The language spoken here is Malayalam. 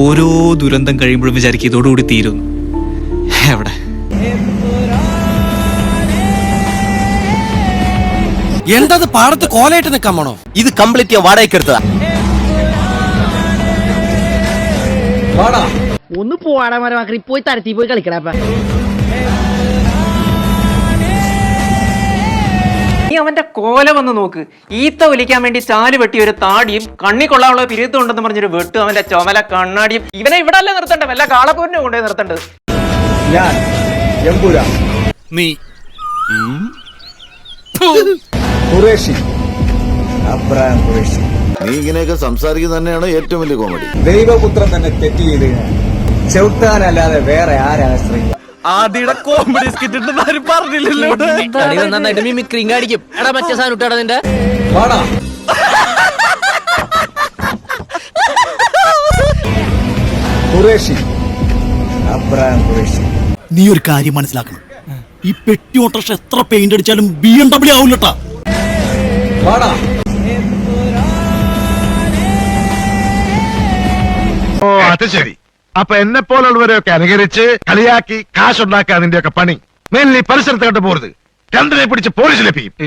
ഓരോ ദുരന്തം കഴിയുമ്പോഴും വിചാരിക്കും ഇതോടുകൂടി തീരുന്നു. എവിടെ? എന്തത് പാടത്ത് കോലായിട്ട് നിൽക്കാൻ പോണോ? ഇത് കംപ്ലീറ്റ് ഞാൻ വാടകയ്ക്ക് എടുത്തതാ. ഒന്ന് പോവാടാ മരമാക്കി പോയി തരത്തി പോയി കളിക്കടാപ്പ അവന്റെ കോല വന്ന് നോക്ക്. ഈത്ത ഒലിക്കാൻ വേണ്ടി ചാൽ വെട്ടി ഒരു താടിയും കണ്ണി കൊള്ളാനുള്ള പിരുത്തും ഉണ്ടെന്ന് പറഞ്ഞൊരു വെട്ടും അവന്റെ ചുമല കണ്ണാടിയും. ഇവനെ ഇവിടെ അല്ലേ നിർത്തണ്ട വല്ല കാളപ്പൂരിനെ കൊണ്ടുപോയി നിർത്തേണ്ടത്? ഞാൻ എമ്പുരാൻ നീ. ഖുറേഷി. അബ്രാം ഖുറേഷി. നീ ഇങ്ങനെയൊക്കെ സംസാരിക്കുന്നത് തന്നെയാണ് ഏറ്റവും വലിയ കോമഡി. ദൈവപുത്രൻ തന്നെ തെറ്റ് ചെയ്ത് ചവിട്ടാനല്ലാതെ വേറെ ആരാശ്രയിക്കും ആദിയുടെ കോമഡി സ്കിറ്റ് ആരും പറഞ്ഞില്ലല്ലോ നന്നായിട്ട് മിമിക്രിങ് കാണിക്കും. എടാ മറ്റേ സാധനം ഇട്ടാടാ നിന്റെ. വാടാ. ഖുറേഷി. അബ്രാം ഖുറേഷി. നീ ഒരു കാര്യം മനസ്സിലാക്കണം. ഈ പെട്ടി ഓട്ടോഷ എത്ര പെയിന്റ് അടിച്ചാലും ബി എം ഡബ്ല്യൂ ആവില്ലട്ടാ വാടാ. ഓ അത് ശരി. അപ്പൊ എന്നെ പോലുള്ളവരെയൊക്കെ അനുകരിച്ച് കളിയാക്കി കാശുണ്ടാക്കുക അതിന്റെയൊക്കെ പണി. മെയിൻലി ഈ പരിസരത്ത് കണ്ടു പോരുത്. രണ്ടിനെ പിടിച്ച് പോലീസിലെത്തിക്കും